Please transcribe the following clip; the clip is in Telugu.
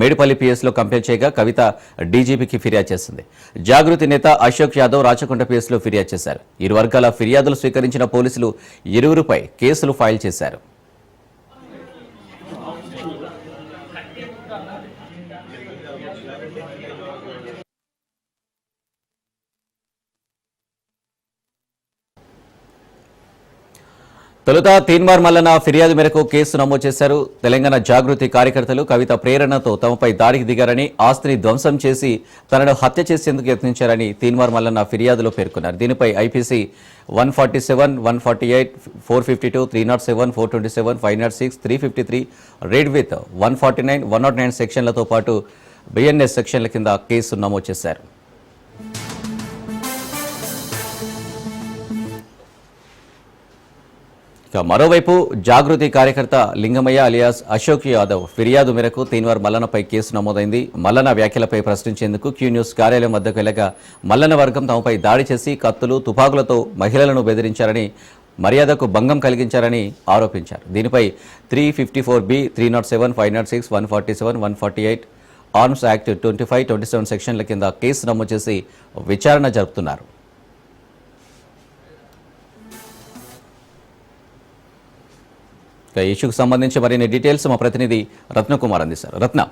మేడిపల్లి పిఎస్లో కంప్లైంట్ చేయగా కవిత డీజీపీకి ఫిర్యాదు చేసింది. జాగృతి నేత అశోక్ యాదవ్ రాచకొండ పిఎస్లో ఫిర్యాదు చేశారు. ఇరు వర్గాల ఫిర్యాదులు స్వీకరించిన పోలీసులు ఇరువురుపై కేసులు ఫైల్ చేశారు. తొలుత తీన్మార్ మల్లన ఫిర్యాదు మేరకు కేసు నమోదు చేశారు. తెలంగాణ జాగృతి కార్యకర్తలు కవిత ప్రేరణతో తమపై దాడికి దిగారని ఆస్తిని ధ్వంసం చేసి తనను హత్య చేసేందుకు యత్నించారని తీన్మార్ మల్లన్న ఫిర్యాదులో పేర్కొన్నారు. దీనిపై IPC one forty seven one forty eight four fifty two three naught seven four twenty seven five naught six three fifty three read with one forty nine one naught nine సెక్షన్లతో పాటు బిఎన్ఎస్ సెక్షన్ల కింద కేసు నమోదు చేశారు. ఇక మరోవైపు జాగృతి కార్యకర్త లింగమయ్య అలియాస్ అశోక్ యాదవ్ ఫిర్యాదు మేరకు తీన్వార్ మల్లనపై కేసు నమోదైంది. మల్లన వ్యాఖ్యలపై ప్రశ్నించేందుకు క్యూ న్యూస్ కార్యాలయం వద్దకు వెళ్ళగా మల్లన వర్గం తమపై దాడి చేసి కత్తులు తుపాకులతో మహిళలను బెదిరించారని మర్యాదకు భంగం కలిగించారని ఆరోపించారు. దీనిపై three fifty four B three naught seven five naught six one forty seven one forty eight arms act twenty five twenty seven సెక్షన్ల కింద కేసు నమోదు చేసి విచారణ జరుపుతున్నారు. ఈ ఇష్యూకి సంబంధించి మరిన్ని డీటెయిల్స్ మా ప్రతినిధి రత్నకుమార్ అందిస్తారు. రత్న.